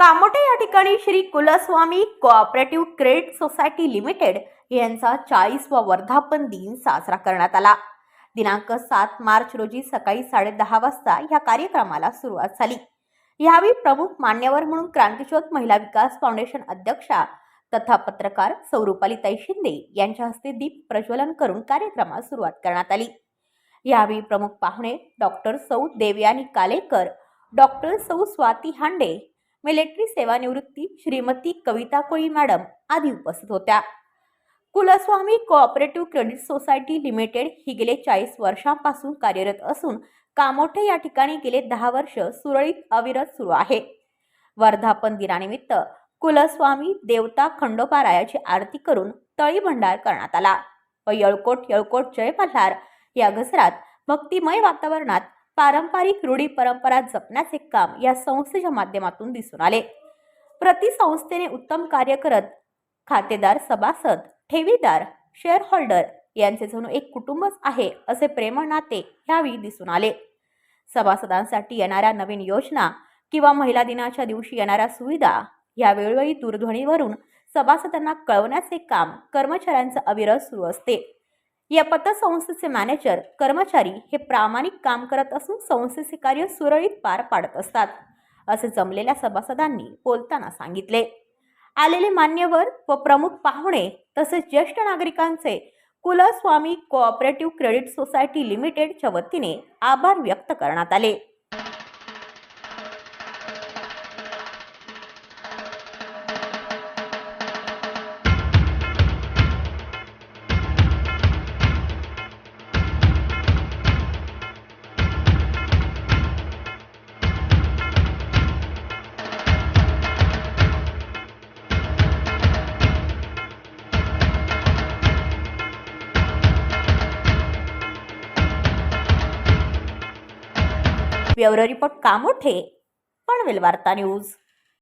कामोटे या ठिकाणी Shri Kulswami cooperative credit society limited यांचा चाळीसवा वर्धापन दिन साजरा करण्यात आला. दिनांक सात मार्च रोजी सकाळी साडेदहा वाजता या कार्यक्रमाला सुरुवात झाली. यावेळी प्रमुख मान्यवर म्हणून क्रांतिज्योत महिला विकास फाउंडेशन अध्यक्षा तथा पत्रकार सौरूपालीताई शिंदे यांच्या हस्ते दीप प्रज्वलन करून कार्यक्रमास सुरुवात करण्यात आली. यावेळी प्रमुख पाहुणे डॉक्टर सौ देवयानी कालेकर डॉक्टर सौ स्वाती हांडे मिलिटरी सेवानिवृत्ती श्रीमती कविता कोळी मॅडम आदी उपस्थित होत्या. Kulswami cooperative credit society limited ही गेले चाळीस वर्षांपासून कार्यरत असून कामोठे या ठिकाणी गेले दहा वर्ष सुरळीत अविरत सुरू आहे. वर्धापन दिनानिमित्त कुलस्वामी देवता खंडोपारायाची आरती करून तळी भंडार करण्यात आला. व यळकोट यळकोट जय मल्हार या गजरात भक्तिमय वातावरणात पारंपरिक रूढी परंपरा जपण्याचे काम या संस्थेच्या माध्यमातून दिसून आले. प्रति संस्थेने उत्तम कार्य करत खातेदार सभासद ठेवीदार शेअर होल्डर यांचे जणू एक कुटुंबच आहे असे प्रेमळ नाते यावेळी दिसून आले. सभासदांसाठी येणाऱ्या नवीन योजना किंवा महिला दिनाच्या दिवशी येणाऱ्या सुविधा या वेळोवेळी दूरध्वनीवरून सभासदांना कळवण्याचे काम कर्मचाऱ्यांचं अविरत सुरू असते. या पतसंस्थेचे मॅनेजर कर्मचारी हे प्रामाणिक काम करत असून संस्थेचे कार्य सुरळीत पार पाडत असतात असे जमलेल्या सभासदांनी बोलताना सांगितले. आलेले मान्यवर व प्रमुख पाहुणे तसेच ज्येष्ठ नागरिकांचे कुलस्वामी कोऑपरेटिव्ह क्रेडिट सोसायटी लिमिटेडच्या वतीने आभार व्यक्त करण्यात आले. ब्युरो रिपोर्ट कामोठे पनवेल वार्ता न्यूज.